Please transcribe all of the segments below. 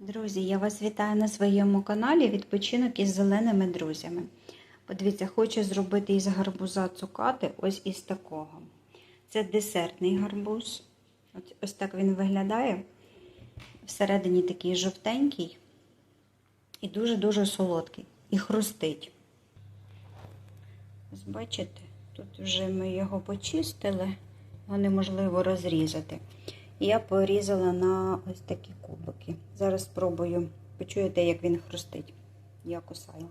Друзі, я вас вітаю на своєму каналі Відпочинок із зеленими друзями. Подивіться, хочу зробити із гарбуза цукати ось із такого. Це десертний гарбуз. Ось, так він виглядає. Всередині такий жовтенький і дуже-дуже солодкий. І хрустить. Ось бачите, тут вже ми його почистили, його неможливо розрізати. Я порізала на ось такі кубики. Зараз спробую. Почуєте, як він хрустить. Я кусаю.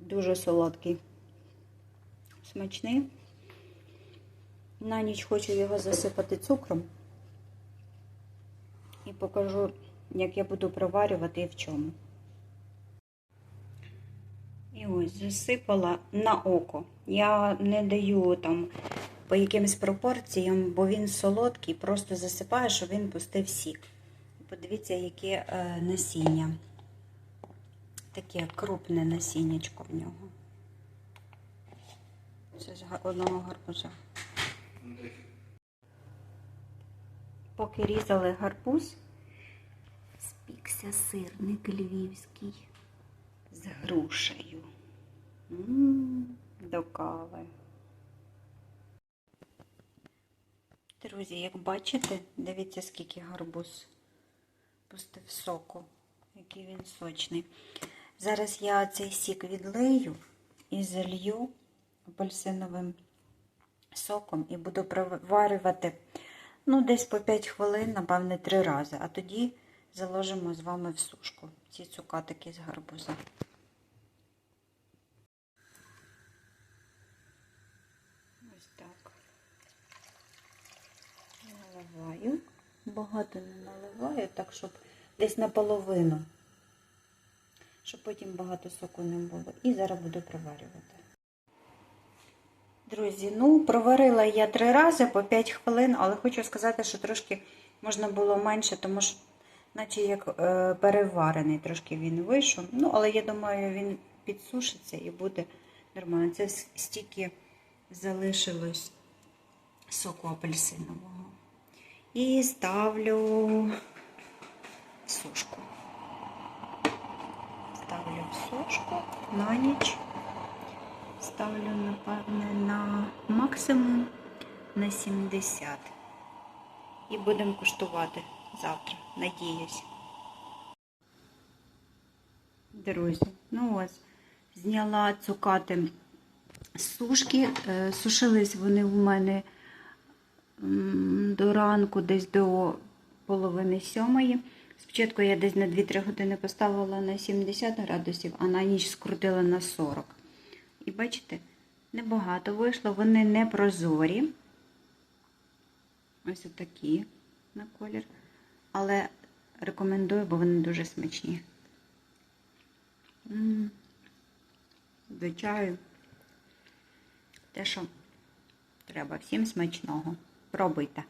Дуже солодкий. Смачний. На ніч хочу його засипати цукром. І покажу, як я буду проварювати і в чому. І ось засипала на око. Я не даю там по якимось пропорціям, бо він солодкий, просто засипаю, щоб він пустив сік. Подивіться, яке е, насіння. Таке крупне насіннячко в нього. Це з одного гарбуза. Поки різали гарбуз, спікся сирник львівський з грушею. М, До кави. Друзі, як бачите, дивіться, скільки гарбуз пустив соку, який він сочний. Зараз я цей сік відлию і залью апельсиновим соком і буду проварювати ну, десь по 5 хвилин, напевне, 3 рази. А тоді заложимо з вами в сушку ці цукатики з гарбуза. Ось так. Наливаю. Багато не наливаю, так, щоб десь наполовину, щоб потім багато соку не було. І зараз буду проварювати. Друзі, ну, проварила я три рази по 5 хвилин, але хочу сказати, що трошки можна було менше, тому що, наче як е, переварений трошки він вийшов. Ну, але я думаю, він підсушиться і буде нормально. Це стільки залишилось соку апельсинового. І ставлю в сушку. Ставлю в сушку на ніч. Ставлю, напевне, на максимум на 70. І будемо куштувати завтра, надіюсь. Друзі, ну ось, зняла цукати сушки. Е, Сушились вони в мене до ранку, десь до половини сьомої. Спочатку я десь на 2-3 години поставила на 70 градусів, а на ніч скрутила на 40. І бачите, небагато вийшло, вони не прозорі. Ось отакі на колір. Але рекомендую, бо вони дуже смачні. М, До чаю. Те, що треба всім смачного. Пробуйте.